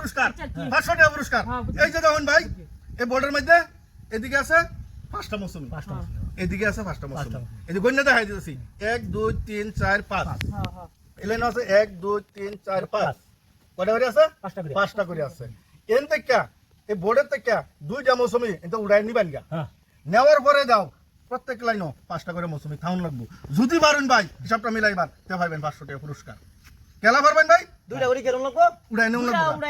পুরস্কার। কি? পাঁচশো টাকা পুরস্কার। হ্যাঁ, এই যে দেখুন ভাই এই বোর্ডের মধ্যে এদিকে আছে পাঁচটা মৌসুমি। হ্যাঁ। এদিকে আছে পাঁচটা মৌসুমি। পাঁচটা। এই যে গণ্য দেখাই দিতেছি। এক দুই তিন চার পাঁচ। হ্যাঁ হ্যাঁ। আছে এক দুই তিন চার পাঁচ। কটা করে আছে? পাঁচটা করে। আছে। এন থেকে এই বোর্ডের থেকে দুইটা মৌসুমি এটা উড়াই নিবেন গা। নেওয়ার পরে দাও প্রত্যেক লাইনও পাঁচটা করে মৌসুমি থাউন লাগবো। যদি পারেন ভাই হিসাবটা মিলাইবার। তে পাইবেন পাঁচশো টাকা পুরস্কার। কেলা পারবেন ভাই? দুইটা করে কেরম লাগবো। উড়াই উড়া লাগবো।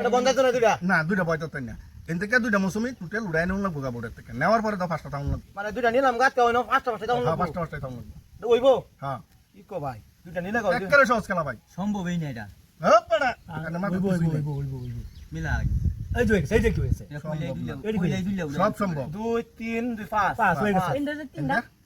এটা বন্ধ আছে না দুইটা? না দুইটা বয়তো তাই না। এন থেকে দুইটা মৌসুমি টোটাল উড়াই নেউন লাগবো গা বোর্ডের থেকে। নেওয়ার পরে দাও পাঁচটা থাউন লাগবো। মানে দুইটা নিলাম গাছ কেউ না পাঁচটা পাঁচটা দাম হ্যাঁ পাঁচটা পাঁচটা থাউন লাগবো। ওইবো? হ্যাঁ। কি কো ভাই? দুইটা নিলে কও একেবারে সহজ খেলা ভাই। সম্ভবই না এটা। হ্যাঁ পাড়া ওইব, ওইব। ওইব, ওইব। মিলা এই যে এই যে কি হয়েছে? সব সম্ভব। দুই তিন দুই পাঁচ। পাঁচ হয়ে গেছে। তিনটা?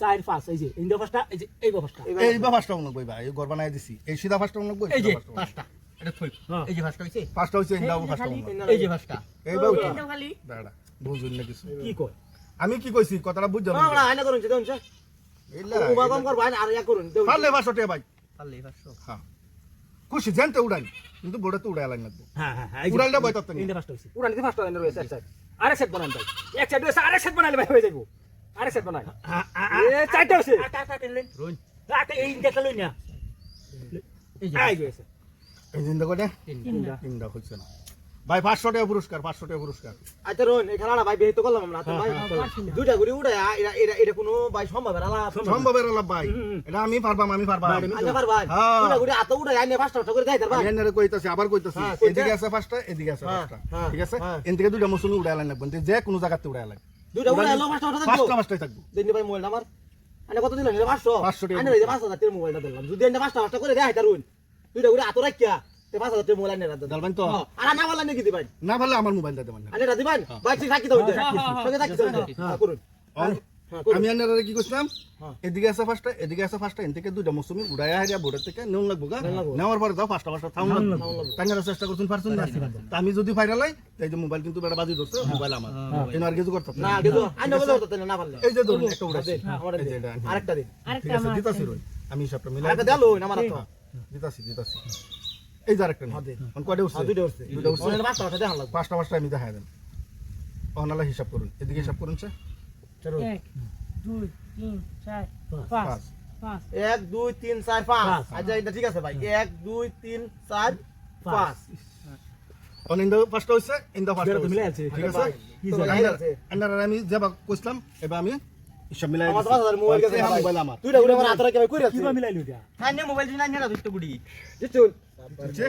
চার পাঁচ এই যে ফার্স্টটা এই যে এই এই ভাই এই গড় বানাই দিছি। এই সিধা পাঁচটা লাগবো এই যে পাঁচটা এটা থই হ্যাঁ। এই যে হইছে ইন্দাও পাঁচটা এই যে এই বা উঠো খালি। দাঁড়া বুঝুন না কিছু। কি কই আমি কি কইছি কথাটা বুঝছ না আয়না করুন হচ্ছে উবা কম কর ভাই আর ইয়া করুন পারলে ভাই হ্যাঁ। খুশি জানতে উড়াই কিন্তু বোর্ডে তো উড়াই লাগবো। হ্যাঁ হ্যাঁ হ্যাঁ এই উড়াইলে বই তত্ত্ব নেই। আচ্ছা আরেক সেট বানান ভাই। এক সেট হয়েছে আরেক সেট বানাইলে ভাই হয়ে যাব আরেক সেট বানাই এ চারটা হয়েছে। রোন আটা এই ইন্ডিয়াটা লই না। এই যে। এই হয়েছে এই জিন্দা করে তিনটা। তিনটা। হচ্ছে না। ভাই পাঁচশো টাকা পুরস্কার পাঁচশো টাকা পুরস্কার। আচ্ছা রোন এই খেলাটা ভাই বেহিত করলাম আমরা। ভাই দুইটা করে এটা কোনো ভাই সম্ভবের লাভ ভাই। এটা আমি পারবাম আমি পারবাম। আচ্ছা পার হ্যাঁ। দুইটা করে আত উড়ে আইনে পাঁচটা পাঁচটা করে দেয় তার ভাই কইতাছি আবার কইতাছি। হ্যাঁ, এদিকে আছে পাঁচটা এদিকে আছে হ্যাঁ, পাঁচটা। হ্যাঁ, ঠিক আছে? হ্যাঁ। এন থেকে দুইটা মৌসুমি উড়াই লাইন লাগবে। যে কোনো জায়গাতে উড়াই লাগবে দুইটা উড়ে এলো পাঁচটা পাঁচটা পাঁচটা পাঁচটাই থাকব। দিন ভাই মোবাইল আমার। আনে কত দিন আনে পাঁচশো 500 টাকা। আনে পাঁচ হাজার টাকার মোবাইলটা দিলাম যদি আনে পাঁচটা পাঁচটা করে দেয় তারুন দুইটা করে আত রাখিয়া তে পাঁচ হাজার মোবাইল আনে রাখতে জানবেন তো? আর আনা বললাম নাকি দিবাই না আমার মোবাইল দেবেন আনে রাখতে ভাই ঠিক রাখি সঙ্গে হ্যাঁ হ্যাঁ করুন। আমি এনারে কি করছিলাম হ্যাঁ। এদিকে আছে পাঁচটা এদিকে আছে পাঁচটা এন থেকে দুইটা মৌসুমি উড়াই হারিয়া বোর্ডের থেকে নেউন লাগবো গা। নেওয়ার পরে দাও পাঁচটা পাঁচটা থাউন লাগবো। তাঙ্গারা চেষ্টা করছেন পারছেন না? তা আমি যদি ফাইনাল লাই এই যে মোবাইল কিন্তু বেটা বাজি ধরছে মোবাইল আমার। এই আর কিছু করতে না। হতো না। পারলে। এই যে ধরুন একটা উড়াইছি। আরেকটা দিন। আরেকটা আমার দিতাছি রই। আমি হিসাবটা মিলাই আরেকটা দেলো আমার তো দিতাছি দিতাছি। এই যে আরেকটা হ্যাঁ, দে। অন কয়টা উঠছে? হ্যাঁ দুইটা উঠছে। দুইটা উঠছে। পাঁচটা পাঁচটা দেখান লাগবে। পাঁচটা পাঁচটা আমি দেখাই দেন। অনালা হিসাব করুন। এদিকে হিসাব করুন স্যার। এক দুই তিন চার পাঁচ। পাঁচ। এক দুই তিন চার পাঁচ। পাঁচ। আচ্ছা এটা ঠিক আছে ভাই। এক দুই তিন চার পাঁচ। অন। আছে। ঠিক আছে? ভাই, তো ভাই আছে। আন্ডার আমি যাবা কইছিলাম এবার আমি হিসাব মিলাই আমার মোবাইল গেছে মোবাইল আমার। দুইটা করে আমার হাতে রাখি কই রাখছি কিবা মিলাইলি এটা? খাইনে মোবাইল বুড়ি জিতুন বুঝছে?